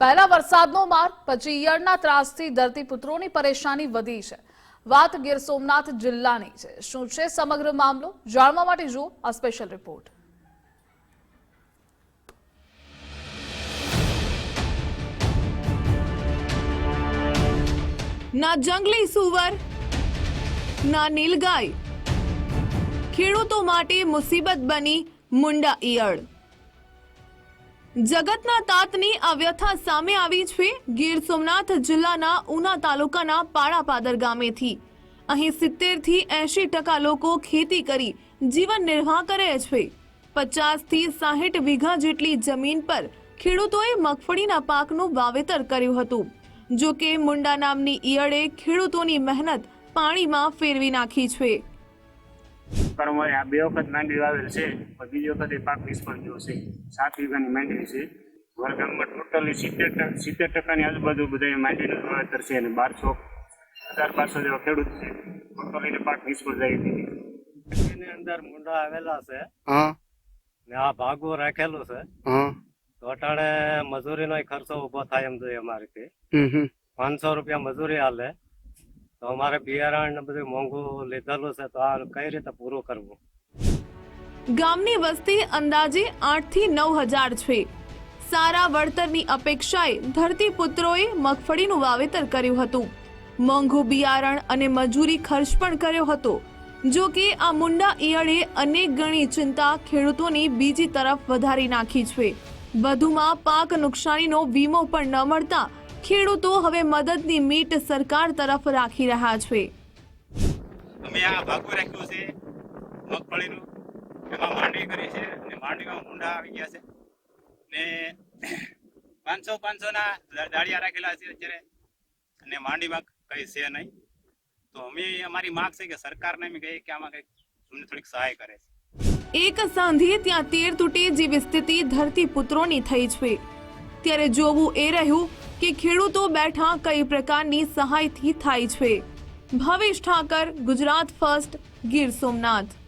પહેલા વરસાદનો માર પછી ઈયળના ત્રાસથી ધરતીપુત્રોની પરેશાની વધી છે. વાત ગીર સોમનાથ જિલ્લાની છે. શું છે સમગ્ર મામલો? જાણવા માટે જુઓ આ સ્પેશિયલ રિપોર્ટ ના જંગલી સુવર, ના નીલગાય. ખેડૂતો માટે મુસીબત બની મુંડા ઈયળ. જગતના તાતની આ વ્યથા સામે આવી છે. ગીર સોમનાથ જિલ્લાના ઉના તાલુકાના પાડાપાદર ગામેથી. અહીં સિત્તેરથી એંશી ટકા લોકો ખેતી કરી જીવન નિર્વાહ કરે છે. પચાસથી સાહીઠ વીઘા જેટલી જમીન પર ખેડૂતોએ મગફળીના પાકનું વાવેતર કર્યું હતું. જો કે મુંડા નામની ઈયળે ખેડૂતોની મહેનત પાણીમાં ફેરવી નાખી છે. કરમાએ આ બે વખત માંડવી વાવેલ છે પણ બીજી વખત એ પાક નિષ્ફળ ગયો છે. સાત વીઘાની માંડવી છે. અમારા ટોટલી સિત્તેર સિત્તેર ટકાની આજુબાજુ બધા માંડવીનું વાવેતર છે અને બારસો હજાર બારસો જેવા ખેડૂત છે. ટોટલી પાક નિષ્ફળ જાય છે એની અંદર મુંડા આવેલા છે. હા. ને આ ભાગો રાખેલું છે. હા. તો અટાણે મજૂરીનો ખર્ચો ઊભો થાય એમ જોઈએ અમારેથી. પાંચસો રૂપિયા મજૂરી હાલે તો અમારે બિયારણ ને બધું મોંઘું લીધેલું છે, તો આ કઈ રીતે પૂરું કરવું? ગામની વસ્તી અંદાજે આઠથી નવ હજાર છે. સારા વળતરની અપેક્ષાએ ધરતીપુત્રોએ મગફળીનું વાવેતર કર્યું હતું. મોંઘું બિયારણ અને મજૂરી ખર્ચ પણ કર્યો હતો. જો કે આ મુંડા ઈયળે અનેક ગણી ચિંતા ખેડૂતોની બીજી તરફ વધારી નાખી છે. વધુમાં પાક નુકસાનીનો વીમો પણ ન મળતા ખેડૂતો હવે મદદની મીટ સરકાર તરફ રાખી રહ્યા છે. અમે આ ભાગું રાખ્યું છે મગફળીનું એમાં માંડવી કરી છે અને માંડવીમાં ઊંડા આવી ગયા છે. ને પાંચસો પાંચસો ના દાળિયા રાખેલા છે અત્યારે. અને માંડવીમાં કઈ છે નહીં. તો અમે અમારી માગ છે કે સરકારને અમે કહીએ કે આમાં કઈ અમને થોડીક સહાય કરે છે. એક સાંધે ત્યાં તેર તૂટે જેવી સ્થિતિ ધરતી પુત્રોની થઈ છે. ત્યારે જોવું એ રહ્યું કે ખેડૂતો બેઠા કઈ પ્રકારની સહાયથી થાય છે. ભાવેશ ઠાકર, ગુજરાત ફર્સ્ટ, ગીર સોમનાથ.